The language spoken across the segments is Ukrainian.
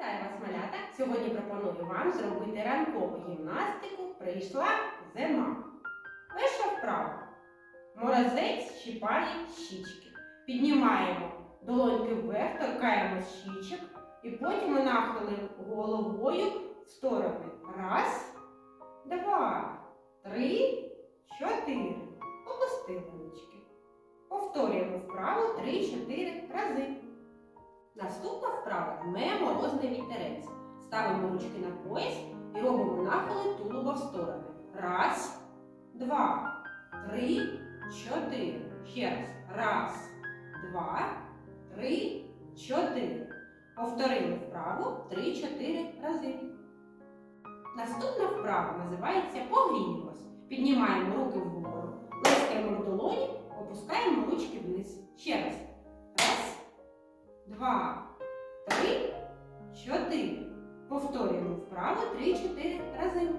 Вітаю вас, малята! Сьогодні пропоную вам зробити ранкову гімнастику Прийшла зима. Перша вправа. Морозець щипає щічки. Піднімаємо долоньки вверх, торкаємо щічок і потім нахилимо головою в сторони. Раз, два, три, чотири. Опустили ручки. Повторюємо вправу три-чотири рази. Наступна вправа дме морозний вітерець. Ставимо ручки на пояс і робимо нахили тулуба в сторони. Раз, два, три, чотири. Ще раз. Раз, два, три, чотири. Повторили вправу три-чотири рази. Наступна вправа називається Погріємось. Піднімаємо руки вгору, плескаємо в долоні, опускаємо два, три, чотири. Повторюємо вправо три-чотири рази.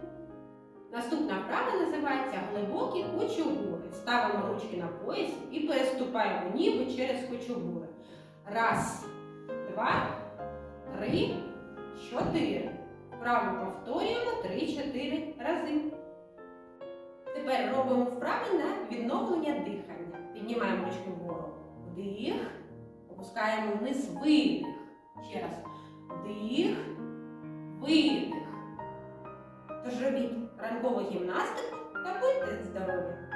Наступна вправа називається глибокі кучугури. Ставимо ручки на поясі і переступаємо ніби через кучугури. Раз, два, три, чотири. Вправо повторюємо три-чотири рази. Тепер робимо вправи на відновлення дихання. Піднімаємо ручки вгору. Вдих. Опускаємо вниз видих. Ще раз. Вдих, видих. Тож робіть ранкову гімнастику та будьте здорові!